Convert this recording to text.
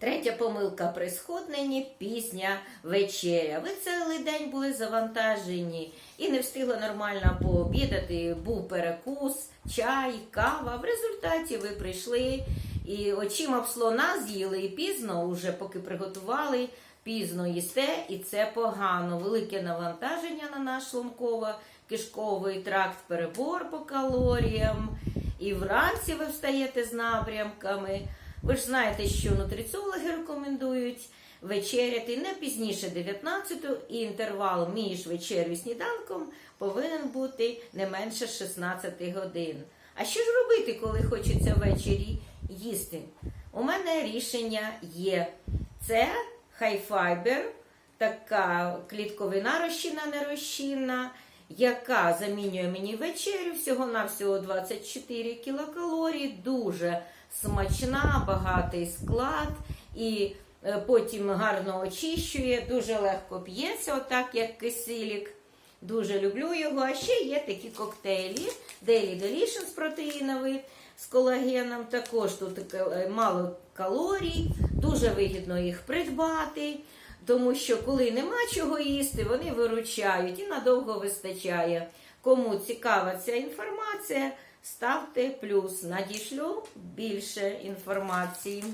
Третя помилка при сходненні пізня вечеря. Ви цілий день були завантажені і не встигли нормально пообідати. Був перекус, чай, кава. В результаті ви прийшли і очима в слона з'їли і пізно, уже поки приготували, пізно їсте, і це погано. Велике навантаження на наш шлунково-кишковий тракт, перебор по калоріям. І вранці ви встаєте з напрямками. Ви ж знаєте, що нутриціологи рекомендують вечеряти не пізніше 19 і інтервал між вечерю і сніданком повинен бути не менше 16 годин. А що ж робити, коли хочеться ввечері їсти? У мене рішення є. Це хайфайбер, така клітковина розчинна, нерозчинна, яка замінює мені вечерю всього-навсього 24 кілокалорій, дуже смачна, багатий склад і е, потім гарно очищує, дуже легко п'ється, отак як кисилік. Дуже люблю його. А ще є такі коктейлі Daily Delicious протеїновий з колагеном. Також тут е, мало калорій, дуже вигідно їх придбати. Тому що коли нема чого їсти, вони виручають і надовго вистачає. Кому цікава ця інформація, ставте плюс. Надішлю більше інформації.